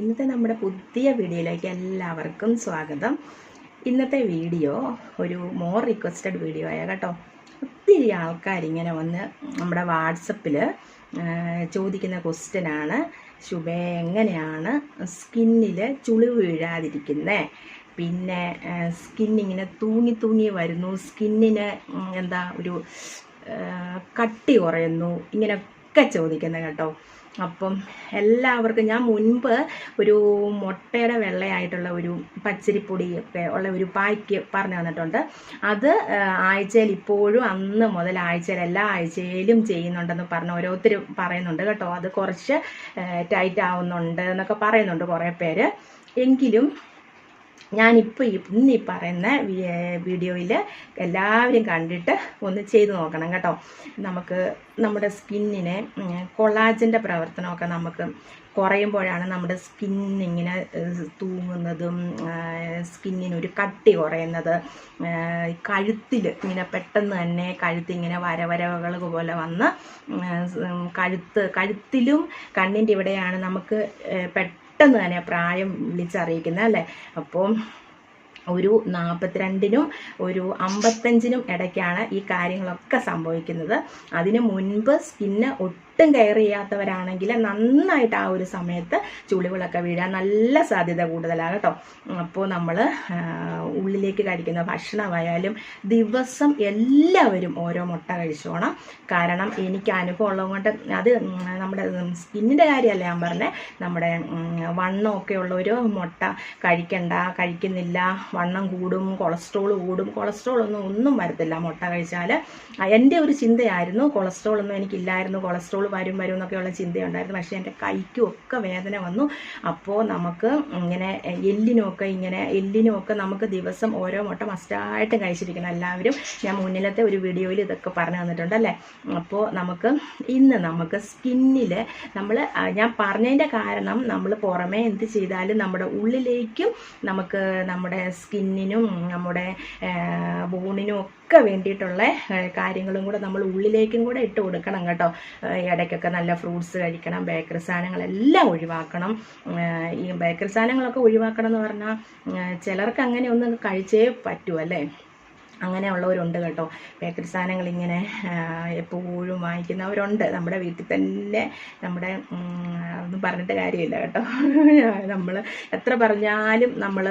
ഇന്നത്തെ നമ്മുടെ പുതിയ വീഡിയോയിലേക്ക് എല്ലാവർക്കും സ്വാഗതം. ഇന്നത്തെ വീഡിയോ ഒരു മോർ റിക്വസ്റ്റഡ് വീഡിയോ ആയ കേട്ടോ. ഒത്തിരി ആൾക്കാർ ഇങ്ങനെ വന്ന് നമ്മുടെ വാട്സപ്പിൽ ചോദിക്കുന്ന ക്വസ്റ്റ്യനാണ് ശുഭേ എങ്ങനെയാണ് സ്കിന്നിൽ ചുളി വീഴാതിരിക്കുന്നത് പിന്നെ സ്കിന്നിങ്ങനെ തൂങ്ങി തൂങ്ങി വരുന്നു. സ്കിന്നിന് എന്താ ഒരു കട്ടി കുറയുന്നു. ഇങ്ങനെയൊക്കെ ചോദിക്കുന്നത് കേട്ടോ. അപ്പം എല്ലാവർക്കും ഞാൻ മുൻപ് ഒരു മുട്ടയുടെ വെള്ളയായിട്ടുള്ള ഒരു പച്ചരിപ്പൊടി ഒക്കെ ഉള്ള ഒരു പായ്ക്ക് പറഞ്ഞു തന്നിട്ടുണ്ട്. അത് ആഴ്ചയിൽ ഇപ്പോഴും അന്ന് മുതൽ ആഴ്ചയിൽ എല്ലാ ആഴ്ചയിലും ചെയ്യുന്നുണ്ടെന്ന് പറഞ്ഞ് ഓരോരുത്തരും പറയുന്നുണ്ട് കേട്ടോ. അത് കുറച്ച് ടൈറ്റ് ആവുന്നുണ്ട് എന്നൊക്കെ പറയുന്നുണ്ട് കുറേ പേര്. എങ്കിലും ഞാനിപ്പോൾ ഇന്ന് ഈ പറയുന്ന വീഡിയോയിൽ എല്ലാവരും കണ്ടിട്ട് ഒന്ന് ചെയ്ത് നോക്കണം കേട്ടോ. നമുക്ക് നമ്മുടെ സ്കിന്നിനെ കൊളാജിന്റെ പ്രവർത്തനമൊക്കെ നമുക്ക് കുറയുമ്പോഴാണ് നമ്മുടെ ഏഹ്, തൂങ്ങുന്നതും സ്കിന്നിനൊരു കട്ടി കുറയുന്നത്. കഴുത്തിൽ ഇങ്ങനെ പെട്ടെന്ന് തന്നെ കഴുത്തിങ്ങനെ ഇങ്ങനെ വരവരകൾ പോലെ വന്ന് കഴുത്ത് കഴുത്തിലും കണ്ണിന്റെ ഇവിടെയാണ് നമുക്ക് ഏഹ്, പെട്ടെന്ന് തന്നെ പ്രായം വിളിച്ചറിയിക്കുന്നത് അല്ലേ? അപ്പോൾ ഒരു നാൽപ്പത്തിരണ്ടിനും ഒരു അമ്പത്തഞ്ചിനും ഇടയ്ക്കാണ് ഈ കാര്യങ്ങളൊക്കെ സംഭവിക്കുന്നത്. അതിനു മുൻപ് സ്കിന്ന് ഒട്ടും കെയർ ചെയ്യാത്തവരാണെങ്കിൽ നന്നായിട്ട് ആ ഒരു സമയത്ത് ചുളികളൊക്കെ വീഴാൻ നല്ല സാധ്യത കൂടുതലാണ് കേട്ടോ. അപ്പോൾ നമ്മൾ ഉള്ളിലേക്ക് കഴിക്കുന്ന ഭക്ഷണമായാലും ദിവസം എല്ലാവരും ഓരോ മുട്ട കഴിച്ചോണം. കാരണം എനിക്ക് അനുഭവം ഉള്ളതുകൊണ്ട് അത് നമ്മുടെ സ്കിന്നിന്റെ കാര്യമല്ല ഞാൻ പറഞ്ഞത് നമ്മുടെ വണ്ണമൊക്കെ ഉള്ള ഒരു മുട്ട കഴിക്കണ്ട കഴിക്കുന്നില്ല. വണ്ണം കൂടും കൊളസ്ട്രോൾ കൂടും. കൊളസ്ട്രോൾ ഒന്നും ഒന്നും വരത്തില്ല മുട്ട കഴിച്ചാൽ എന്റെ ഒരു ചിന്തയായിരുന്നു കൊളസ്ട്രോൾ ഒന്നും എനിക്കില്ലായിരുന്നു. കൊളസ്ട്രോൾ വരും വരും എന്നൊക്കെയുള്ള ചിന്തയുണ്ടായിരുന്നു. പക്ഷേ എന്റെ കൈക്കും ഒക്കെ വേദന വന്നു. അപ്പോൾ നമുക്ക് ഇങ്ങനെ എല്ലിനുമൊക്കെ ഇങ്ങനെ എല്ലിനുമൊക്കെ നമുക്ക് ദിവസം ഓരോ മുട്ട മസ്റ്റായിട്ട് കഴിച്ചിരിക്കണം. എല്ലാവരും ഞാൻ മുന്നിലത്തെ ഒരു വീഡിയോയിൽ ഇതൊക്കെ പറഞ്ഞു തന്നിട്ടുണ്ട് അല്ലേ? അപ്പോൾ നമുക്ക് ഇന്ന് നമുക്ക് സ്കിന്നിൽ നമ്മൾ ഞാൻ പറഞ്ഞതിന്റെ കാരണം നമ്മൾ പുറമേ എന്ത് ചെയ്താലും നമ്മുടെ ഉള്ളിലേക്കും നമുക്ക് നമ്മുടെ സ്കിന്നിനും നമ്മുടെ ബോണിനും ഒക്കെ വേണ്ടിയിട്ടുള്ള കാര്യങ്ങളും കൂടെ നമ്മൾ ഉള്ളിലേക്കും കൂടെ ഇട്ട് കൊടുക്കണം കേട്ടോ. ഇടയ്ക്കൊക്കെ നല്ല ഫ്രൂട്ട്സ് കഴിക്കണം ബേക്കറി സാധനങ്ങളെല്ലാം ഒഴിവാക്കണം. ഈ ബേക്കറി സാധനങ്ങളൊക്കെ ഒഴിവാക്കണം എന്ന് പറഞ്ഞാൽ ചിലർക്ക് അങ്ങനെ ഒന്നും കഴിച്ചേ പറ്റൂ അല്ലേ? അങ്ങനെയുള്ളവരുണ്ട് കേട്ടോ. ബേക്കറി സാധനങ്ങൾ ഇങ്ങനെ എപ്പോഴും വാങ്ങിക്കുന്നവരുണ്ട്. നമ്മുടെ വീട്ടിൽ തന്നെ നമ്മുടെ ഒന്നും പറഞ്ഞിട്ട് കാര്യമില്ല കേട്ടോ. നമ്മൾ എത്ര പറഞ്ഞാലും നമ്മൾ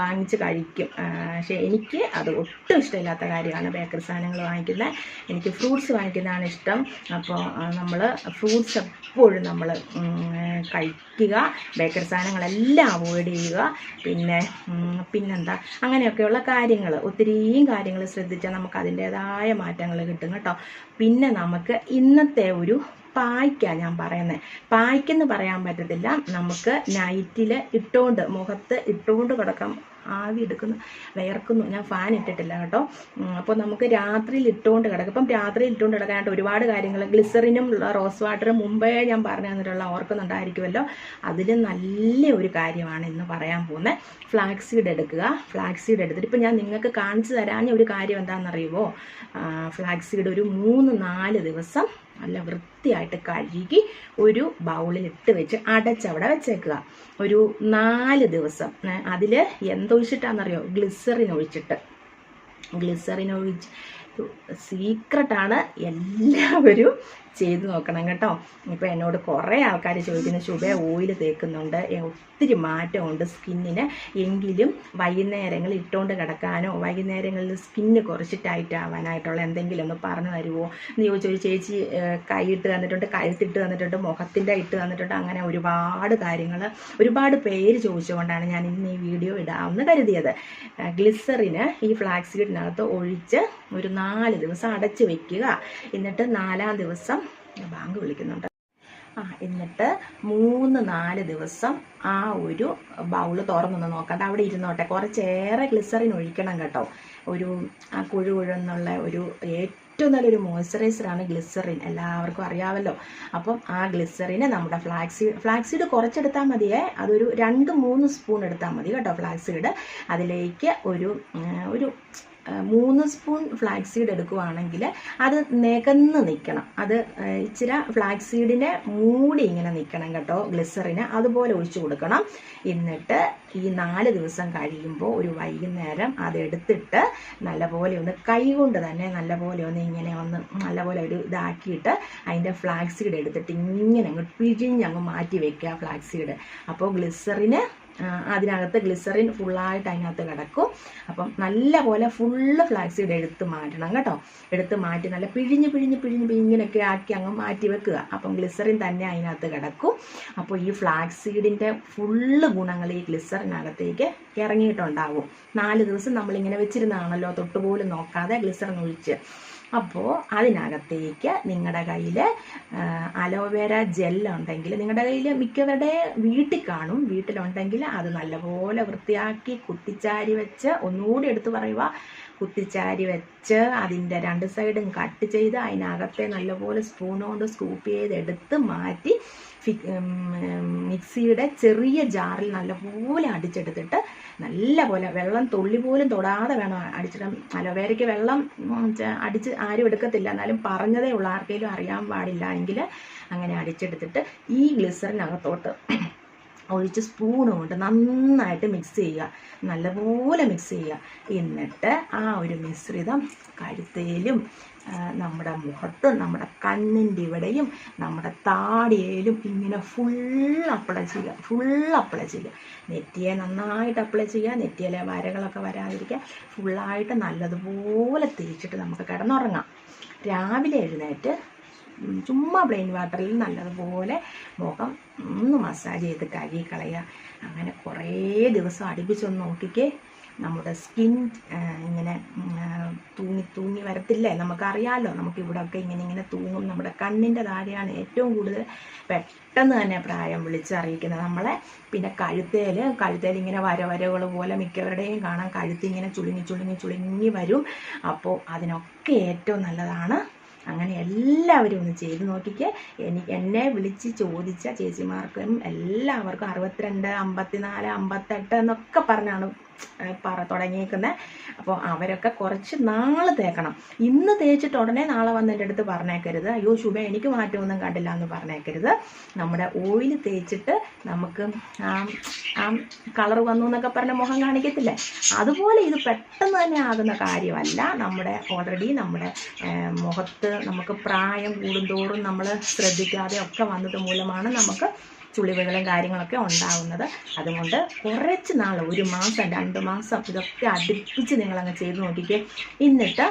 വാങ്ങിച്ച് കഴിക്കും. പക്ഷേ എനിക്ക് അത് ഒട്ടും ഇഷ്ടമില്ലാത്ത കാര്യമാണ് ബേക്കറി സാധനങ്ങൾ വാങ്ങിക്കുന്നത്. എനിക്ക് ഫ്രൂട്ട്സ് വാങ്ങിക്കുന്നതാണ് ഇഷ്ടം. അപ്പോൾ നമ്മൾ ഫ്രൂട്ട്സ് എപ്പോഴും നമ്മൾ കഴിക്കുക. ബേക്കറി സാധനങ്ങളെല്ലാം അവോയ്ഡ് ചെയ്യുക. പിന്നെ പിന്നെന്താ? അങ്ങനെയൊക്കെയുള്ള കാര്യങ്ങൾ ഒത്തിരിയും കാര്യങ്ങൾ ശ്രദ്ധിച്ചാൽ നമുക്ക് അതിന്റെതായ മാറ്റങ്ങൾ കിട്ടും കേട്ടോ. പിന്നെ നമുക്ക് ഇന്നത്തെ ഒരു പായ്ക്ക ഞാൻ പറയുന്നത് പായ്ക്കെന്ന് പറയാൻ പറ്റത്തില്ല. നമുക്ക് നൈറ്റിൽ ഇട്ടുകൊണ്ട് മുഖത്ത് ഇട്ടുകൊണ്ട് കിടക്കാം. ആവി എടുക്കുന്നു വിയർക്കുന്നു. ഞാൻ ഫാൻ ഇട്ടിട്ടില്ല കേട്ടോ. അപ്പോൾ നമുക്ക് രാത്രിയിൽ ഇട്ടുകൊണ്ട് കിടക്കും. അപ്പം രാത്രിയിൽ ഇട്ടുകൊണ്ട് കിടക്കാനായിട്ട് ഒരുപാട് കാര്യങ്ങൾ ഗ്ലിസറിനും റോസ് വാട്ടറും മുമ്പേ ഞാൻ പറഞ്ഞു തന്നിട്ടുള്ള ഓർക്കുന്നുണ്ടായിരിക്കുമല്ലോ. അതിൽ നല്ല ഒരു കാര്യമാണ് ഇന്ന് പറയാൻ പോകുന്നത് ഫ്ലാക്സ് സീഡ് എടുക്കുക. ഫ്ലാക്സ് സീഡ് എടുത്തിട്ട് ഇപ്പം ഞാൻ നിങ്ങൾക്ക് കാണിച്ചു തരാഞ്ഞ ഒരു കാര്യം എന്താണെന്നറിയുമോ ഫ്ലാക്സ് സീഡ് ഒരു മൂന്ന് നാല് ദിവസം നല്ല വൃത്തിയായിട്ട് കഴുകി ഒരു ബൗളിൽ ഇട്ട് വെച്ച് അടച്ചവിടെ വെച്ചേക്കുക. ഒരു നാല് ദിവസം. അതിൽ എന്തൊഴിച്ചിട്ടാണെന്നറിയോ ഗ്ലിസറിൻ ഒഴിച്ചിട്ട്. ഗ്ലിസറിൻ ഒഴിച്ച് സീക്രട്ടാണ് എല്ലാവരും ചെയ്ത് നോക്കണം കേട്ടോ. ഇപ്പോൾ എന്നോട് കുറേ ആൾക്കാർ ചോദിക്കുന്നു ശുഭ ഓയിൽ തേക്കുന്നുണ്ട്. ഒത്തിരി മാറ്റമുണ്ട് സ്കിന്നിന്. എങ്കിലും വൈകുന്നേരങ്ങളിൽ ഇട്ടുകൊണ്ട് കിടക്കാനോ വൈകുന്നേരങ്ങളിൽ സ്കിന്ന് കുറച്ച് ടൈറ്റ് ആവാനായിട്ടുള്ള എന്തെങ്കിലും ഒന്ന് പറഞ്ഞു തരുമോ എന്ന് ചോദിച്ചു. ഒരു ചേച്ചി കൈയിട്ട് തന്നിട്ടുണ്ട് കഴുത്തിട്ട് തന്നിട്ടുണ്ട് മുഖത്തിന്റെ ഇട്ട് തന്നിട്ടുണ്ട്. അങ്ങനെ ഒരുപാട് കാര്യങ്ങൾ ഒരുപാട് പേര് ചോദിച്ചുകൊണ്ടാണ് ഞാൻ ഇന്ന് ഈ വീഡിയോ ഇടാമെന്ന് കരുതിയത്. ഗ്ലിസറിന് ഈ ഫ്ലാക്സ് സീഡിനകത്ത് ഒഴിച്ച് ഒരു നാല് ദിവസം അടച്ച് വെക്കുക. എന്നിട്ട് നാലാം ദിവസം ബാങ്ക് വിളിക്കുന്നുണ്ട്. ആ എന്നിട്ട് മൂന്ന് നാല് ദിവസം ആ ഒരു ബൗൾ തുറന്നൊന്ന് നോക്കണ്ട അവിടെ ഇരുന്നോട്ടെ. കുറച്ചേറെ ഗ്ലിസറിൻ ഒഴിക്കണം കേട്ടോ. ഒരു ആ കുഴു കുഴെന്നുള്ള ഒരു ഏറ്റവും നല്ലൊരു മോയ്സ്ചറൈസറാണ് ഗ്ലിസറിൻ എല്ലാവർക്കും അറിയാമല്ലോ അപ്പം ആ ഗ്ലിസറിന് നമ്മുടെ ഫ്ലാക്സീഡ് ഫ്ലാക്സീഡ് കുറച്ചെടുത്താൽ മതിയേ. അതൊരു രണ്ട് മൂന്ന് സ്പൂൺ എടുത്താൽ മതി കേട്ടോ ഫ്ലാക്സീഡ് അതിലേക്ക് ഒരു ഒരു മൂന്ന് സ്പൂൺ ഫ്ലാക്സ് സീഡ് എടുക്കുവാണെങ്കിൽ അത് നികന്ന് നിൽക്കണം അത് ഇച്ചിരി ഫ്ലാക്സ് സീഡിനെ മൂടി ഇങ്ങനെ നിൽക്കണം കേട്ടോ ഗ്ലിസറിന് അതുപോലെ ഒഴിച്ചു കൊടുക്കണം. എന്നിട്ട് ഈ നാല് ദിവസം കഴിയുമ്പോൾ ഒരു വൈകുന്നേരം അതെടുത്തിട്ട് നല്ലപോലെ ഒന്ന് കൈകൊണ്ട് തന്നെ നല്ലപോലെ ഒന്ന് ഇങ്ങനെ ഒന്ന് നല്ലപോലെ ഒരു ഇതാക്കിയിട്ട് അതിന്റെ ഫ്ലാക്സ് സീഡ് എടുത്തിട്ട് ഇങ്ങനെ അങ്ങ് പിഴിഞ്ഞ് അങ്ങ് മാറ്റി വെക്കുക ഫ്ലാക്സ് സീഡ് അപ്പോൾ ഗ്ലിസറിന് അതിനകത്ത് ഗ്ലിസറിൻ ഫുള്ളായിട്ട് അതിനകത്ത് കിടക്കും. അപ്പം നല്ല പോലെ ഫുള്ള് ഫ്ലാക്സ് സീഡ് എടുത്ത് മാറ്റണം കേട്ടോ. എടുത്ത് മാറ്റി നല്ല പിഴിഞ്ഞ് പിഴിഞ്ഞ് പിഴിഞ്ഞ് പിഴിഞ്ഞിനൊക്കെ ആക്കി അങ്ങ് മാറ്റി വെക്കുക. അപ്പം ഗ്ലിസറിൻ തന്നെ അതിനകത്ത് കിടക്കും. അപ്പോൾ ഈ ഫ്ലാക്സ് സീഡിന്റെ ഫുള്ള് ഗുണങ്ങൾ ഈ ഗ്ലിസറിനകത്തേക്ക് ഇറങ്ങിയിട്ടുണ്ടാവും. നാല് ദിവസം നമ്മളിങ്ങനെ വെച്ചിരുന്നതാണല്ലോ തൊട്ടുപോലും നോക്കാതെ ഗ്ലിസറിൻ ഒഴിച്ച്. അപ്പോൾ അതിനകത്തേക്ക് നിങ്ങളുടെ കയ്യിൽ അലോവേര ജെൽ ഉണ്ടെങ്കിൽ നിങ്ങളുടെ കയ്യിൽ മിക്കവരുടെ വീട്ടിൽ കാണും. വീട്ടിലുണ്ടെങ്കിൽ അത് നല്ലപോലെ വൃത്തിയാക്കി കുത്തിച്ചാരി വെച്ച് ഒന്നുകൂടി എടുത്തു പറയുക. കുത്തിച്ചാരി വെച്ച് അതിന്റെ രണ്ട് സൈഡും കട്ട് ചെയ്ത് അതിനകത്തെ നല്ലപോലെ സ്പൂൺ കൊണ്ട് സ്കൂപ്പ് ചെയ്ത് എടുത്ത് മാറ്റി മിക്സിയുടെ ചെറിയ ജാറിൽ നല്ലപോലെ അടിച്ചെടുത്തിട്ട് നല്ല പോലെ വെള്ളം തുള്ളി പോലും തൊടാതെ വേണം അടിച്ചിടാൻ. അലോവേരയ്ക്ക് വെള്ളം അടിച്ച് ആരും എടുക്കത്തില്ല. എന്നാലും പറഞ്ഞതേ ഉള്ളൂ ആർക്കെങ്കിലും അറിയാൻ പാടില്ല എങ്കിൽ അങ്ങനെ അടിച്ചെടുത്തിട്ട് ഈ ഗ്ലിസറിനകത്തോട്ട് ഒഴിച്ച് സ്പൂൺ കൊണ്ട് നന്നായിട്ട് മിക്സ് ചെയ്യുക. നല്ലപോലെ മിക്സ് ചെയ്യുക. എന്നിട്ട് ആ ഒരു മിശ്രിതം കഴുത്തേലും നമ്മുടെ മുഖത്തും നമ്മുടെ കണ്ണിന്റെ ഇവിടെയും നമ്മുടെ താടിയേലും ഇങ്ങനെ ഫുൾ അപ്ലൈ ചെയ്യുക ഫുൾ അപ്ലൈ ചെയ്യുക. നെറ്റിയെ നന്നായിട്ട് അപ്ലൈ ചെയ്യുക നെറ്റിയിലെ വരകളൊക്കെ വരാതിരിക്കുക ഫുള്ളായിട്ട് നല്ലതുപോലെ തേച്ചിട്ട് നമുക്ക് കിടന്നുറങ്ങാം. രാവിലെ എഴുന്നേറ്റ് ചുമ്മാ പ്ലെയിൻ വാട്ടറിൽ നല്ലതുപോലെ മുഖം ഒന്ന് മസാജ് ചെയ്ത് കഴുകി കളയുക. അങ്ങനെ കുറേ ദിവസം അടുപ്പിച്ചൊന്ന് നോക്കിക്കേ. നമ്മുടെ സ്കിൻ ഇങ്ങനെ തൂങ്ങി തൂങ്ങി വരത്തില്ലേ? നമുക്കറിയാമല്ലോ നമുക്കിവിടെയൊക്കെ ഇങ്ങനെ ഇങ്ങനെ തൂങ്ങും. നമ്മുടെ കണ്ണിന്റെ താഴെയാണ് ഏറ്റവും കൂടുതൽ പെട്ടെന്ന് തന്നെ പ്രായം വിളിച്ചറിയിക്കുന്നത്. നമ്മളെ പിന്നെ കഴുത്തേൽ കഴുത്തേൽ ഇങ്ങനെ വരവരകൾ പോലെ മിക്കവരുടെയും കാണാം. കഴുത്ത് ഇങ്ങനെ ചുളുങ്ങി ചുളുങ്ങി ചുളുങ്ങി വരും. അപ്പോൾ അതിനൊക്കെ ഏറ്റവും നല്ലതാണ്. അങ്ങനെ എല്ലാവരും ഒന്ന് ചെയ്ത് നോക്കിക്കേ. എനിക്ക് എന്നെ വിളിച്ച് ചോദിച്ച ചേച്ചിമാർക്കും എല്ലാവർക്കും അറുപത്തിരണ്ട് അമ്പത്തിനാല് അമ്പത്തെട്ട് എന്നൊക്കെ പറഞ്ഞാണ് പറ തുടങ്ങിയിരിക്കുന്നത് അപ്പോൾ അവരൊക്കെ കുറച്ച് നാൾ തേക്കണം. ഇന്ന് തേച്ചിട്ട് ഉടനെ നാളെ വന്ന് എന്റെ അടുത്ത് പറഞ്ഞേക്കരുത്. അയ്യോ ശുഭ എനിക്ക് മാറ്റമൊന്നും കണ്ടില്ല എന്ന് പറഞ്ഞേക്കരുത്. നമ്മുടെ ഓയിൽ തേച്ചിട്ട് നമുക്ക് ആ കളർ വന്നു എന്നൊക്കെ പറഞ്ഞ മുഖം കാണിക്കത്തില്ലേ? അതുപോലെ ഇത് പെട്ടെന്ന് തന്നെ ആകുന്ന കാര്യമല്ല. നമ്മുടെ ഓൾറെഡി നമ്മുടെ മുഖത്ത് നമുക്ക് പ്രായം കൂടുന്തോറും നമ്മൾ ശ്രദ്ധിക്കാതെ ഒക്കെ വന്നത് മൂലമാണ് നമുക്ക് ചുളിവുകളും കാര്യങ്ങളൊക്കെ ഉണ്ടാകുന്നത് അതുകൊണ്ട് കുറച്ച് നാൾ ഒരു മാസം രണ്ട് മാസം ഇതൊക്കെ അടുപ്പിച്ച് നിങ്ങളങ്ങ് ചെയ്ത് നോക്കിക്കേ. എന്നിട്ട്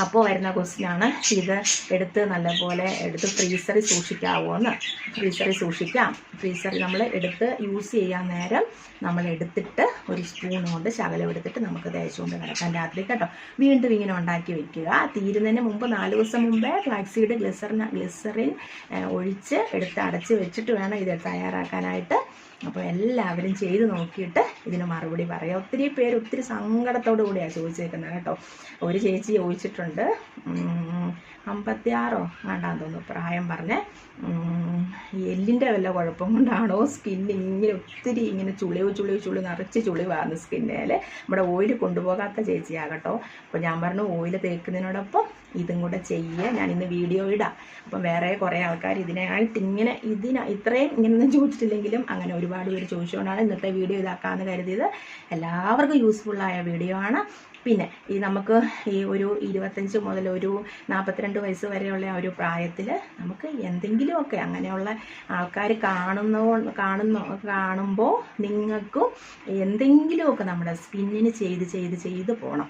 അപ്പോൾ വരുന്ന ക്വസ്റ്റ്യനാണ് ഇത് എടുത്ത് നല്ലപോലെ എടുത്ത് ഫ്രീസറിൽ സൂക്ഷിക്കാവോ എന്ന് ഫ്രീസറിൽ സൂക്ഷിക്കാം. ഫ്രീസറിൽ നമ്മൾ എടുത്ത് യൂസ് ചെയ്യാൻ നേരം നമ്മൾ എടുത്തിട്ട് ഒരു സ്പൂൺ കൊണ്ട് ശകലം എടുത്തിട്ട് നമുക്ക് തേച്ചുകൊണ്ട് കിടക്കാൻ രാത്രി കേട്ടോ. വീണ്ടും ഇങ്ങനെ ഉണ്ടാക്കി വെക്കുക. തീരുന്നതിന് മുമ്പ് നാല് ദിവസം മുമ്പേ ഫ്ലാക്സീഡ് ഗ്ലിസറിൻ ഗ്ലിസറിൻ ഒഴിച്ച് എടുത്ത് അടച്ച് വെച്ചിട്ട് വേണം ഇത് തയ്യാറാക്കാനായിട്ട്. അപ്പോൾ എല്ലാവരും ചെയ്ത് നോക്കിയിട്ട് ഇതിന് മറുപടി പറയാം. ഒത്തിരി പേര് ഒത്തിരി സങ്കടത്തോടു കൂടിയാണ് ചോദിച്ചേക്കുന്നത് കേട്ടോ. ഒരു ചേച്ചി ചോദിച്ചിട്ടുണ്ട് അമ്പത്തിയാറോ വേണ്ടാന്ന് തോന്നുന്നു പ്രായം പറഞ്ഞ്. എല്ലിന്റെ വല്ല കുഴപ്പം കൊണ്ടാണോ സ്കിൻ ഇങ്ങനെ ഒത്തിരി ഇങ്ങനെ ചുളിവ് ചുളിവ് ചുളി നിറച്ച് ചുളിവാണ് സ്കിന്നേൽ നമ്മുടെ ഓയിൽ കൊണ്ടുപോകാത്ത ചേച്ചിയാകട്ടോ അപ്പോൾ ഞാൻ പറഞ്ഞു ഓയിൽ തേക്കുന്നതിനോടൊപ്പം ഇതും കൂടെ ചെയ്യുക ഞാൻ ഇന്ന് വീഡിയോ ഇടാം. അപ്പം വേറെ കുറേ ആൾക്കാർ ഇതിനായിട്ട് ഇങ്ങനെ ഇതിന ഇത്രയും ഇങ്ങനെ ചോദിച്ചിട്ടില്ലെങ്കിലും അങ്ങനെ ഒരുപാട് പേര് ചോദിച്ചുകൊണ്ടാണ് ഇന്നത്തെ വീഡിയോ ഇതാക്കാമെന്ന് കരുതിയത്. എല്ലാവർക്കും യൂസ്ഫുള്ളായ വീഡിയോ ആണ്. പിന്നെ ഈ നമുക്ക് ഈ ഒരു ഇരുപത്തഞ്ച് മുതൽ ഒരു നാൽപ്പത്തിരണ്ട് വയസ്സ് വരെയുള്ള ആ ഒരു പ്രായത്തിൽ നമുക്ക് എന്തെങ്കിലുമൊക്കെ അങ്ങനെയുള്ള ആൾക്കാർ കാണുന്ന കാണുന്ന കാണുമ്പോൾ നിങ്ങൾക്കും എന്തെങ്കിലുമൊക്കെ നമ്മുടെ സ്കിന്നിന് ചെയ്ത് ചെയ്ത് ചെയ്ത് പോകണം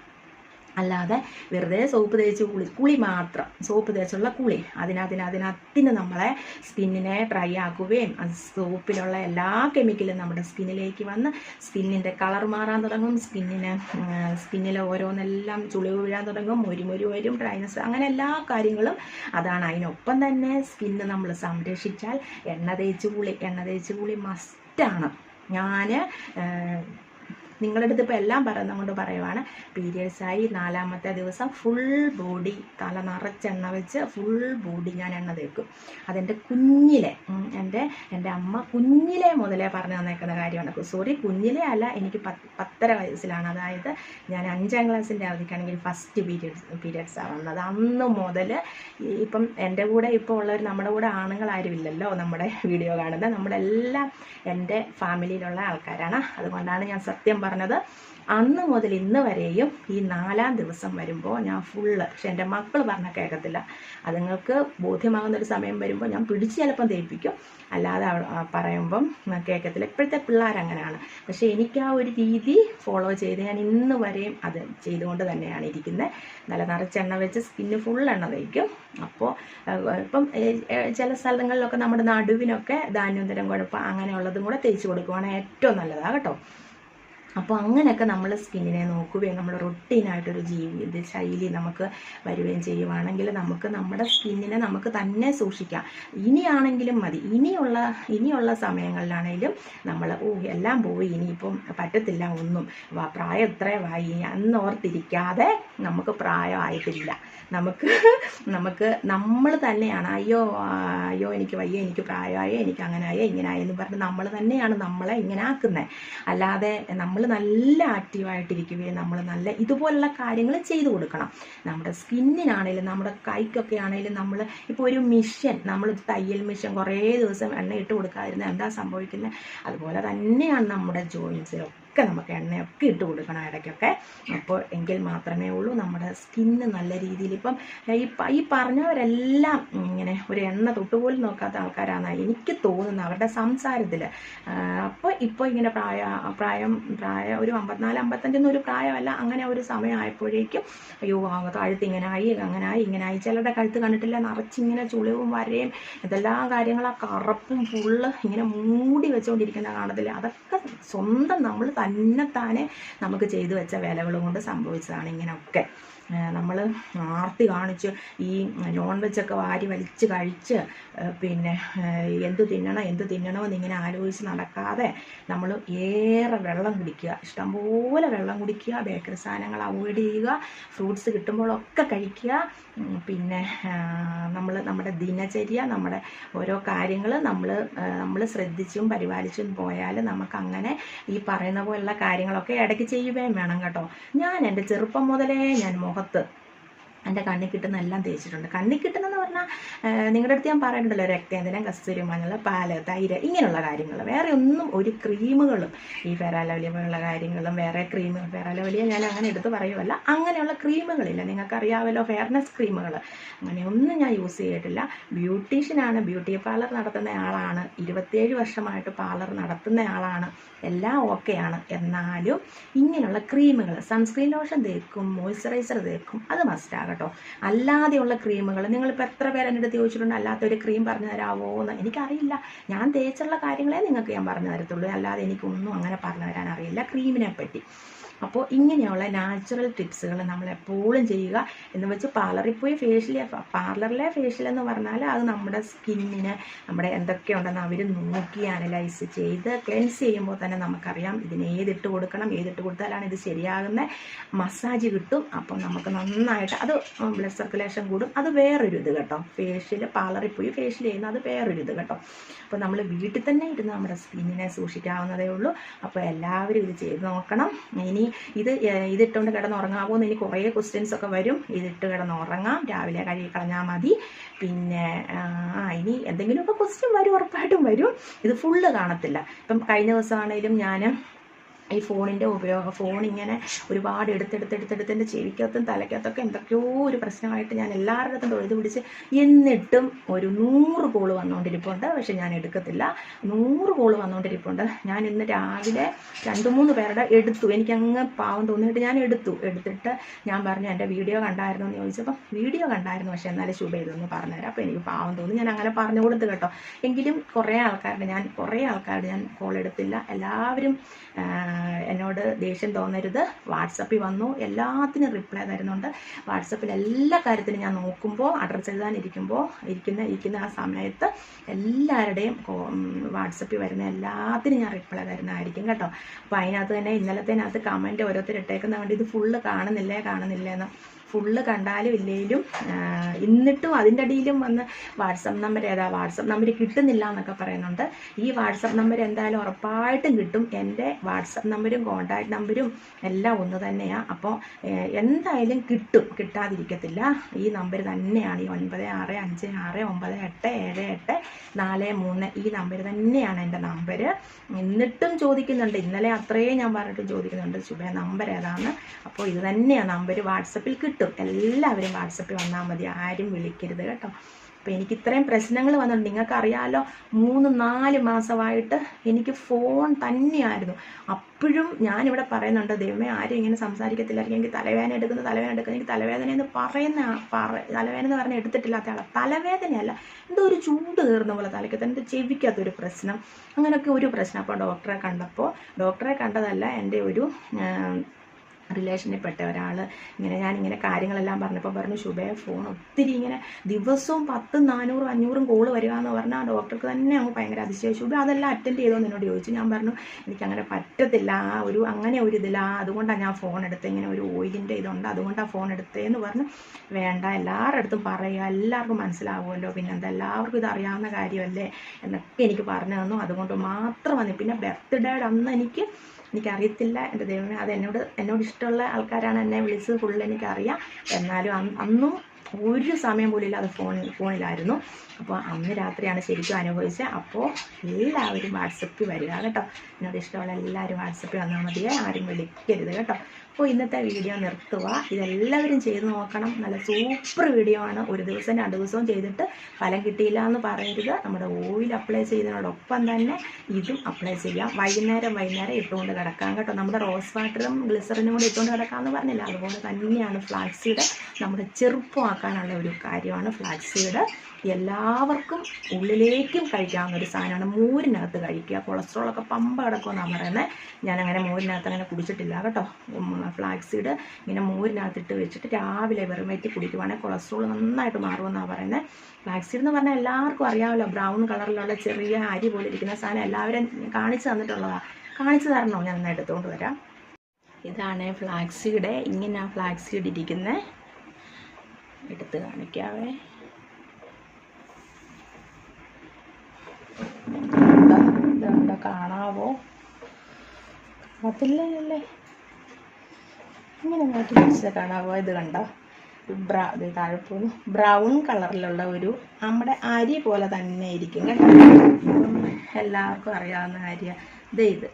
അല്ലാതെ വെറുതെ സോപ്പ് തേച്ച് കുളി കുളി മാത്രം. സോപ്പ് തേച്ചുള്ള കുളി. അതിനതിന് അതിനത്തിന് നമ്മളെ സ്കിന്നിനെ ഡ്രൈ ആക്കുകയും സോപ്പിലുള്ള എല്ലാ കെമിക്കലും നമ്മുടെ സ്കിന്നിലേക്ക് വന്ന് സ്കിന്നിന്റെ കളർ മാറാൻ തുടങ്ങും. സ്കിന്നിന് സ്കിന്നിൽ ഓരോന്നെല്ലാം ചുളിവ് വീഴാൻ തുടങ്ങും. മുരിമുരി വരും ഡ്രൈനസ് അങ്ങനെ എല്ലാ കാര്യങ്ങളും അതാണ്. അതിനൊപ്പം തന്നെ സ്കിന്ന് നമ്മൾ സംരക്ഷിച്ചാൽ എണ്ണ തേച്ച് കുളി എണ്ണ തേച്ച് കുളി മസ്റ്റാണ് ഞാൻ നിങ്ങളുടെ അടുത്ത് ഇപ്പോൾ എല്ലാം പറയുന്നത് കൊണ്ട് പറയുവാണ്. പീരിയഡ്സ് ആയി നാലാമത്തെ ദിവസം ഫുൾ ബോഡി തല നിറച്ചെണ്ണ വെച്ച് ഫുൾ ബോഡി ഞാൻ എണ്ണ തേക്കും. അതെന്റെ കുഞ്ഞിലെ എന്റെ എന്റെ അമ്മ കുഞ്ഞിലെ മുതലേ പറഞ്ഞു തന്നേക്കുന്ന കാര്യമാണ്. സോറി കുഞ്ഞിലെ അല്ല എനിക്ക് പത്ത് പത്തര വയസ്സിലാണ്. അതായത് ഞാൻ അഞ്ചാം ക്ലാസ്സിന്റെ അവധിക്കാണെങ്കിൽ ഫസ്റ്റ് പീരിയഡ്സ് പീരിയഡ്സാണ് വന്നത്. അന്ന് മുതൽ ഇപ്പം എന്റെ കൂടെ ഇപ്പോൾ ഉള്ളവർ നമ്മുടെ കൂടെ ആണുങ്ങളാരും ഇല്ലല്ലോ നമ്മുടെ വീഡിയോ കാണുന്നത്. നമ്മളെല്ലാം എന്റെ ഫാമിലിയിലുള്ള ആൾക്കാരാണ്. അതുകൊണ്ടാണ് ഞാൻ സത്യം പറഞ്ഞത് അന്ന് മുതൽ ഇന്ന് വരെയും ഈ നാലാം ദിവസം വരുമ്പോൾ ഞാൻ ഫുള്ള് പക്ഷെ എന്റെ മക്കൾ പറഞ്ഞാൽ കേൾക്കത്തില്ല. അതുങ്ങൾക്ക് ബോധ്യമാകുന്ന ഒരു സമയം വരുമ്പോൾ ഞാൻ പിടിച്ച് ചിലപ്പം തേപ്പിക്കും അല്ലാതെ പറയുമ്പം കേൾക്കത്തില്ല. ഇപ്പോഴത്തെ പിള്ളേർ അങ്ങനെയാണ്. പക്ഷേ എനിക്ക് ആ ഒരു രീതി ഫോളോ ചെയ്ത് ഞാൻ ഇന്ന് വരെയും അത് ചെയ്തുകൊണ്ട് തന്നെയാണ് ഇരിക്കുന്നത് നല്ല നിറച്ചെണ്ണ വെച്ച് സ്കിന്ന് ഫുൾ എണ്ണ തേക്കും. അപ്പോൾ ഇപ്പം ചില സ്ഥലങ്ങളിലൊക്കെ നമ്മുടെ നടുവിനൊക്കെ ധാന്യോന്തരം കുഴപ്പം അങ്ങനെയുള്ളതും കൂടെ തേച്ച് കൊടുക്കുവാണെങ്കിൽ ഏറ്റവും നല്ലതാണ് കേട്ടോ. അപ്പോൾ അങ്ങനെയൊക്കെ നമ്മൾ സ്കിന്നിനെ നോക്കുകയും നമ്മൾ റൊട്ടീനായിട്ടൊരു ജീവിത ശൈലി നമുക്ക് വരികയും ചെയ്യുവാണെങ്കിൽ നമുക്ക് നമ്മുടെ സ്കിന്നിനെ നമുക്ക് തന്നെ സൂക്ഷിക്കാം. ഇനിയാണെങ്കിലും മതി. ഇനിയുള്ള ഇനിയുള്ള സമയങ്ങളിലാണെങ്കിലും നമ്മൾ ഓ എല്ലാം പോയി. ഇനിയിപ്പം പറ്റത്തില്ല ഒന്നും. പ്രായം ഇത്രയുമായി അന്നോർത്തിരിക്കാതെ നമുക്ക് പ്രായമായിട്ടില്ല. നമുക്ക് നമുക്ക് നമ്മൾ തന്നെയാണ്. അയ്യോ അയ്യോ എനിക്ക് വയ്യ എനിക്ക് പ്രായമായോ എനിക്ക് അങ്ങനെ ആയോ ഇങ്ങനെ ആയോ എന്ന് പറഞ്ഞ് നമ്മൾ തന്നെയാണ് നമ്മളെ ഇങ്ങനെ ആക്കുന്നത് അല്ലാതെ നമ്മൾ നല്ല ആക്റ്റീവായിട്ടിരിക്കുകയും നമ്മൾ നല്ല ഇതുപോലുള്ള കാര്യങ്ങൾ ചെയ്തു കൊടുക്കണം. നമ്മുടെ സ്കിന്നിനാണേലും നമ്മുടെ കൈക്കൊക്കെ ആണേലും നമ്മൾ ഇപ്പോൾ ഒരു മിഷൻ നമ്മൾ തയ്യൽ മിഷൻ കുറേ ദിവസം എണ്ണ ഇട്ട് കൊടുക്കാതിരുന്ന എന്താ സംഭവിക്കുന്നത് അതുപോലെ തന്നെയാണ് നമ്മുടെ ജോയിൻസിലൊക്കെ നമുക്ക് എണ്ണയൊക്കെ ഇട്ട് കൊടുക്കണം ഇടയ്ക്കൊക്കെ. അപ്പോൾ എങ്കിൽ മാത്രമേ ഉള്ളൂ. നമ്മുടെ സ്കിന്ന് നല്ല രീതിയിൽ ഇപ്പം ഈ പറഞ്ഞവരെല്ലാം ഇങ്ങനെ ഒരു എണ്ണ തൊട്ടുപോലും നോക്കാത്ത ആൾക്കാരാണ്. എനിക്ക് തോന്നുന്നത് അവരുടെ സംസാരത്തിൽ അപ്പോൾ ഇപ്പോൾ ഇങ്ങനെ പ്രായ പ്രായം പ്രായം ഒരു അമ്പത്തിനാല് അമ്പത്തഞ്ചൊന്നും ഒരു പ്രായമല്ല. അങ്ങനെ ഒരു സമയമായപ്പോഴേക്കും അയ്യോ കഴുത്ത് ഇങ്ങനെ ആയി അങ്ങനെ ആയി ഇങ്ങനെ ആയി ചിലരുടെ കഴുത്ത് കണ്ടിട്ടില്ല. നിറച്ചിങ്ങനെ ചുളിവും വരയും. ഇതെല്ലാം കാര്യങ്ങളും ആ കറുപ്പും ഫുള്ള് ഇങ്ങനെ മൂടി വെച്ചുകൊണ്ടിരിക്കുന്ന കാണത്തില്ല? അതൊക്കെ സ്വന്തം നമ്മൾ തന്നെ താനെ നമുക്ക് ചെയ്തു വെച്ച വിലകൾ കൊണ്ട് സംഭവിച്ചതാണ് ഇങ്ങനെയൊക്കെ നമ്മൾ ആർത്തി കാണിച്ച് ഈ നോൺ വെജൊക്കെ വാരി വലിച്ച് കഴിച്ച് പിന്നെ എന്ത് തിന്നണം എന്ത് തിന്നണമെന്ന് ഇങ്ങനെ ആലോചിച്ച് നടക്കാതെ നമ്മൾ ഏറെ വെള്ളം കുടിക്കുക. ഇഷ്ടംപോലെ വെള്ളം കുടിക്കുക ബേക്കറി സാധനങ്ങൾ അവോയ്ഡ് ചെയ്യുക ഫ്രൂട്ട്സ് കിട്ടുമ്പോഴൊക്കെ കഴിക്കുക. പിന്നെ നമ്മൾ നമ്മുടെ ദിനചര്യ നമ്മുടെ ഓരോ കാര്യങ്ങൾ നമ്മൾ നമ്മൾ ശ്രദ്ധിച്ചും പരിപാലിച്ചും പോയാൽ നമുക്കങ്ങനെ ഈ പറയുന്ന പോലുള്ള കാര്യങ്ങളൊക്കെ ഇടയ്ക്ക് ചെയ്യുകയും വേണം കേട്ടോ. ഞാൻ എന്റെ ചെറുപ്പം മുതലേ ഞാൻ മുഖത്ത് എന്റെ കണ്ണിൽ കിട്ടുന്ന എല്ലാം തേച്ചിട്ടുണ്ട്. കണ്ണിൽ കിട്ടുന്നതെന്ന് പറഞ്ഞാൽ നിങ്ങളുടെ അടുത്ത് ഞാൻ പറയുന്നുണ്ടല്ലോ രക്തേന്ദ്രം കസ്തൂരി മഞ്ഞൾ പാൽ തൈര് ഇങ്ങനെയുള്ള കാര്യങ്ങൾ. വേറെ ഒന്നും ഒരു ക്രീമുകളും ഈ ഫെറാലോലിയ പോലുള്ള കാര്യങ്ങളും വേറെ ക്രീമ് ഫെറാലോലിയ ഞാൻ അങ്ങനെ എടുത്ത് പറയുമല്ല അങ്ങനെയുള്ള ക്രീമുകളില്ല. നിങ്ങൾക്കറിയാമല്ലോ ഫെയർനെസ് ക്രീമുകൾ അങ്ങനെയൊന്നും ഞാൻ യൂസ് ചെയ്തിട്ടില്ല. ബ്യൂട്ടീഷ്യനാണ് ബ്യൂട്ടി പാർലർ നടത്തുന്ന ആളാണ്. ഇരുപത്തിയേഴ് വർഷമായിട്ട് പാർലർ നടത്തുന്ന ആളാണ്. എല്ലാം ഓക്കെയാണ് എന്നാലും ഇങ്ങനെയുള്ള ക്രീമുകൾ സൺസ്ക്രീൻ ലോഷൻ തേക്കും മോയ്സ്ചറൈസർ തേക്കും അത് മസ്റ്റാണ് കേട്ടോ. അല്ലാതെയുള്ള ക്രീമുകൾ നിങ്ങളിപ്പോൾ എത്ര പേര് എന്റെ അടുത്ത് ചോദിച്ചിട്ടുണ്ട് അല്ലാത്ത ഒരു ക്രീം പറഞ്ഞു തരാമോ എന്ന്. എനിക്കറിയില്ല. ഞാൻ തേച്ചുള്ള കാര്യങ്ങളെ നിങ്ങൾക്ക് ഞാൻ പറഞ്ഞു തരത്തുള്ളൂ. അല്ലാതെ എനിക്കൊന്നും അങ്ങനെ പറഞ്ഞു തരാൻ അറിയില്ല. ക്രീമിനെ പറ്റി. അപ്പോൾ ഇങ്ങനെയുള്ള നാച്ചുറൽ ടിപ്സുകൾ നമ്മൾ എപ്പോഴും ചെയ്യുക എന്ന് വെച്ച് പാർലറിൽ പോയി ഫേഷ്യൽ പാർലറിലെ ഫേഷ്യൽ എന്ന് പറഞ്ഞാൽ അത് നമ്മുടെ സ്കിന്നിന് നമ്മുടെ എന്തൊക്കെയുണ്ടെന്ന് അവർ നോക്കി അനലൈസ് ചെയ്ത് ക്ലെൻസ് ചെയ്യുമ്പോൾ തന്നെ നമുക്കറിയാം ഇതിന് ഏതിട്ട് കൊടുക്കണം ഏതിട്ട് കൊടുത്താലാണ് ഇത് ശരിയാകുന്ന. മസാജ് കിട്ടും. അപ്പം നമുക്ക് നന്നായിട്ട് അത് ബ്ലഡ് സർക്കുലേഷൻ കൂടും. അത് വേറൊരു ഇത് കേട്ടോ. ഫേഷ്യൽ പാർലറിൽ പോയി ഫേഷ്യൽ ചെയ്യുന്ന അത് വേറൊരു ഇത് കേട്ടോ. അപ്പോൾ നമ്മൾ വീട്ടിൽ തന്നെ ഇരുന്ന് നമ്മുടെ സ്കിന്നിനെ സൂക്ഷിക്കാവുന്നതേ ഉള്ളൂ. അപ്പോൾ എല്ലാവരും ഇത് ചെയ്ത് നോക്കണം. ഇനി ഇത് ഇതിട്ടുകൊണ്ട് കിടന്നുറങ്ങാമോ എന്ന് ഇനി കുറേ ക്വസ്റ്റ്യൻസ് ഒക്കെ വരും. ഇതിട്ട് കിടന്നുറങ്ങാം. രാവിലെ കഴുകി കളഞ്ഞാൽ മതി. പിന്നെ ആ ഇനി എന്തെങ്കിലുമൊക്കെ ക്വസ്റ്റ്യൻ വരും ഉറപ്പായിട്ടും വരും. ഇത് ഫുള്ള് കാണത്തില്ല. ഇപ്പം കഴിഞ്ഞ ദിവസമാണെങ്കിലും ഞാൻ ഈ ഫോണിന്റെ ഉപയോഗം ഫോൺ ഇങ്ങനെ ഒരുപാട് എടുത്തെടുത്തെടുത്തെടുത്ത് എന്റെ ചെവിക്കകത്തും തലയ്ക്കകത്തൊക്കെ എന്തൊക്കെയോ ഒരു പ്രശ്നമായിട്ട് ഞാൻ എല്ലാവരുടെ തൊഴുത് പിടിച്ച് എന്നിട്ടും ഒരു നൂറ് കോൾ വന്നുകൊണ്ടിരിപ്പുണ്ട് പക്ഷെ ഞാൻ എടുക്കത്തില്ല. നൂറ് കോൾ വന്നുകൊണ്ടിരിപ്പുണ്ട് ഞാൻ ഇന്ന് രാവിലെ രണ്ട് മൂന്ന് പേരുടെ എടുത്തു. എനിക്കങ്ങ് പാവം തോന്നിയിട്ട് ഞാൻ എടുത്തു. എടുത്തിട്ട് ഞാൻ പറഞ്ഞു എന്റെ വീഡിയോ കണ്ടായിരുന്നു എന്ന് ചോദിച്ചപ്പോൾ വീഡിയോ കണ്ടായിരുന്നു. പക്ഷേ എന്നാലും ശുഭ ഇതൊന്ന് പറഞ്ഞുതരാം. അപ്പോൾ എനിക്ക് പാവം തോന്നി. ഞാൻ അങ്ങനെ പറഞ്ഞു കൊടുത്തു കേട്ടോ. എങ്കിലും കുറേ ആൾക്കാരുടെ ഞാൻ കുറേ ആൾക്കാരുടെ ഞാൻ കോൾ എടുത്തില്ല. എല്ലാവരും എന്നോട് ദേഷ്യം തോന്നരുത്. വാട്സപ്പിൽ വന്നു. എല്ലാത്തിനും റിപ്ലൈ തരുന്നുണ്ട്. വാട്സപ്പിൽ എല്ലാ കാര്യത്തിനും ഞാൻ നോക്കുമ്പോൾ അഡ്രസ്സ് എഴുതാനിരിക്കുമ്പോൾ ഇരിക്കുന്ന ഇരിക്കുന്ന ആ സമയത്ത് എല്ലാവരുടെയും വാട്സപ്പിൽ വരുന്ന എല്ലാത്തിനും ഞാൻ റിപ്ലൈ തരുന്നതായിരിക്കും കേട്ടോ. അപ്പോൾ അതിനകത്ത് തന്നെ ഇന്നലത്തേനകത്ത് കമന്റ് ഓരോരുത്തർ ഇട്ടേക്കുന്ന കൊണ്ട് ഇത് ഫുള്ള് കാണുന്നില്ലേ കാണുന്നില്ലേ എന്ന് ഫുള്ള് കണ്ടാലും ഇല്ലേലും എന്നിട്ടും അതിന്റെ അടിയിലും വന്ന് വാട്സപ്പ് നമ്പർ ഏതാ വാട്സപ്പ് നമ്പർ കിട്ടുന്നില്ല എന്നൊക്കെ പറയുന്നുണ്ട്. ഈ വാട്സപ്പ് നമ്പർ എന്തായാലും ഉറപ്പായിട്ടും കിട്ടും. എന്റെ വാട്സപ്പ് നമ്പരും കോൺടാക്ട് നമ്പരും എല്ലാം ഒന്ന് തന്നെയാണ് അപ്പോൾ എന്തായാലും കിട്ടും. കിട്ടാതിരിക്കത്തില്ല. ഈ നമ്പർ തന്നെയാണ്. ഈ ഒൻപത് ആറ് അഞ്ച് ആറ് ഒമ്പത് എട്ട് ഏഴ് എട്ട് നാല് മൂന്ന് ഈ നമ്പർ തന്നെയാണ് എന്റെ നമ്പർ എന്നിട്ടും ചോദിക്കുന്നുണ്ട്. ഇന്നലെ അത്രയും ഞാൻ പറഞ്ഞിട്ട് ചോദിക്കുന്നുണ്ട്. ശുഭ നമ്പർ ഏതാണ് അപ്പോൾ ഇത് തന്നെയാണ് നമ്പർ വാട്സപ്പിൽ കിട്ടും. എല്ലാവരും വാട്സപ്പിൽ വന്നാൽ മതി. ആരും വിളിക്കരുത് കേട്ടോ. അപ്പോൾ എനിക്ക് ഇത്രയും പ്രശ്നങ്ങൾ വന്നിട്ടുണ്ട്. നിങ്ങൾക്കറിയാലോ മൂന്ന് നാല് മാസമായിട്ട് എനിക്ക് ഫോൺ തന്നെയായിരുന്നു. അപ്പോഴും ഞാനിവിടെ പറയുന്നുണ്ട് ദൈവമേ ആരും ഇങ്ങനെ സംസാരിക്കത്തില്ലായിരിക്കും. എനിക്ക് തലവേദന എടുക്കുന്ന തലവേദന എടുക്കുന്നു. എനിക്ക് തലവേദന എന്ന് പറയുന്ന പറ തലവേദന എന്ന് പറഞ്ഞാൽ എടുത്തിട്ടില്ലാത്ത ആളാണ് തലവേദനയല്ല എന്തോ ഒരു ചൂട് കയറുന്ന പോലെ തലയ്ക്കത്ത് എന്റെ ചെവിക്കകത്തൊരു പ്രശ്നം. അങ്ങനെയൊക്കെ ഒരു പ്രശ്നം. അപ്പോൾ ഡോക്ടറെ കണ്ടപ്പോൾ ഡോക്ടറെ കണ്ടതല്ല എന്റെ ഒരു റിലേഷനിൽ പെട്ട ഒരാൾ ഇങ്ങനെ ഞാനിങ്ങനെ കാര്യങ്ങളെല്ലാം പറഞ്ഞപ്പോൾ പറഞ്ഞു ശുഭേ ഫോൺ ഒത്തിരി ഇങ്ങനെ ദിവസവും പത്തും നാനൂറും അഞ്ഞൂറും കോൾ വരിക എന്ന് പറഞ്ഞാൽ ആ ഡോക്ടർക്ക് തന്നെ അങ്ങ് ഭയങ്കര അതിശയം. ശുഭ അതെല്ലാം അറ്റൻഡ് ചെയ്തോ എന്നോട് ചോദിച്ചു. ഞാൻ പറഞ്ഞു എനിക്കങ്ങനെ പറ്റത്തില്ല. ആ ഒരു അങ്ങനെ ഒരു ഇതില്ല അതുകൊണ്ടാണ് ഞാൻ ഫോൺ എടുത്തത് ഇങ്ങനെ ഒരു ഓയിലിന്റെ ഇതുണ്ട്. അതുകൊണ്ടാണ് ഫോൺ എടുത്തതെന്ന് പറഞ്ഞു വേണ്ട എല്ലാവരുടെ അടുത്തും പറയുക. എല്ലാവർക്കും മനസ്സിലാവുമല്ലോ. പിന്നെ എന്താ എല്ലാവർക്കും ഇത് അറിയാവുന്ന കാര്യമല്ലേ? എന്നൊക്കെ എനിക്ക് പറഞ്ഞു തന്നു. അതുകൊണ്ട് മാത്രം വന്നു. പിന്നെ ബർത്ത്ഡേയുടെ അന്ന് എനിക്ക് എനിക്കറിയത്തില്ല. എന്റെ ദൈവമേ അത് എന്നോട് എന്നോട് ഇഷ്ടമുള്ള ആൾക്കാരാണ് എന്നെ വിളിച്ചത് ഫുൾ എനിക്കറിയാം. എന്നാലും അന്നും ഒരു സമയം പോലും ഇല്ലാതെ ഫോണിൽ ഫോണിലായിരുന്നു അപ്പോൾ അന്ന് രാത്രിയാണ് ശരിക്കും അനുഭവിച്ചത്. അപ്പോൾ എല്ലാവരും വാട്സപ്പിൽ വരിക കേട്ടോ. എന്നോട് ഇഷ്ടമുള്ള എല്ലാവരും വാട്സപ്പിൽ വന്നാൽ മതിയേ. ആരും വിളിക്കരുത് കേട്ടോ. അപ്പോൾ ഇന്നത്തെ വീഡിയോ നിർത്തുക. ഇതെല്ലാവരും ചെയ്ത് നോക്കണം. നല്ല സൂപ്പർ വീഡിയോ ആണ്. ഒരു ദിവസം രണ്ട് ദിവസവും ചെയ്തിട്ട് ഫലം കിട്ടിയില്ല എന്ന് പറയരുത്. നമ്മുടെ ഓയിൽ അപ്ലൈ ചെയ്യുന്നതിനോടൊപ്പം തന്നെ ഇതും അപ്ലൈ ചെയ്യാം. വൈകുന്നേരം വൈകുന്നേരം ഇട്ടുകൊണ്ട് കിടക്കാം കേട്ടോ. നമ്മുടെ റോസ് വാട്ടറും ഗ്ലിസറിനും കൂടി ഇട്ടുകൊണ്ട് കിടക്കാമെന്ന് പറഞ്ഞില്ല? അതുപോലെ തന്നെയാണ് ഫ്ലാക്സീഡ് നമ്മുടെ ചെറുപ്പമാക്കാനുള്ള ഒരു കാര്യമാണ് ഫ്ലാക്സീഡ് എല്ലാവർക്കും ഉള്ളിലേക്കും കഴിക്കാവുന്ന ഒരു സാധനമാണ് മോരിനകത്ത് കഴിക്കുക. കൊളസ്ട്രോളൊക്കെ പമ്പ കിടക്കുമെന്നാണ് പറയുന്നത്. ഞാനങ്ങനെ മോരിനകത്ത് അങ്ങനെ കുടിച്ചിട്ടില്ല കേട്ടോ. ഫ്ലാക്സീഡ് ഇങ്ങനെ മോരിനകത്തിട്ട് വെച്ചിട്ട് രാവിലെ വെറുമേറ്റ് കുടിക്കുവാണെങ്കിൽ കൊളസ്ട്രോൾ നന്നായിട്ട് മാറുമെന്നാണ് പറയുന്നത് ഫ്ലാക്സീഡ് എന്ന് പറഞ്ഞാൽ എല്ലാവർക്കും അറിയാമല്ലോ ബ്രൗൺ കളറിലുള്ള ചെറിയ അരി പോലെ ഇരിക്കുന്ന സാധനം എല്ലാവരും കാണിച്ചു തന്നിട്ടുള്ളതാണ് കാണിച്ചു തരണോ? ഞാൻ ഒന്ന് എടുത്തുകൊണ്ട് വരാം. ഇതാണ് ഫ്ലാക്സിഡ് ഇങ്ങനെ ഫ്ലാക്സിഡ് ഇരിക്കുന്നത് എടുത്ത് കാണിക്കാവേ. ഇതുണ്ടോ കാണാവോ? അതില്ലേ അല്ലേ? ഇങ്ങനെ നോക്കി പിടിച്ചത് കാണാവോ? ഇത് കണ്ടോ? ബ്ര ഇത് താഴെ പോകുന്നു ബ്രൗൺ കളറിലുള്ള ഒരു നമ്മുടെ അരി പോലെ തന്നെ ഇരിക്കും കേട്ടോ. എല്ലാവർക്കും അറിയാവുന്ന അരിയ. ഇത് ഇത്.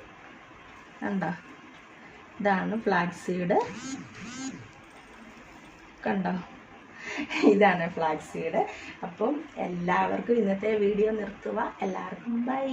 കണ്ടോ? ഇതാണ് ഫ്ലാക്സ് സീഡ് കണ്ടോ? ഇതാണ് ഫ്ലാക്സ് സീഡ് അപ്പം എല്ലാവർക്കും ഇന്നത്തെ വീഡിയോ നിർത്തുക എല്ലാവർക്കും ബൈ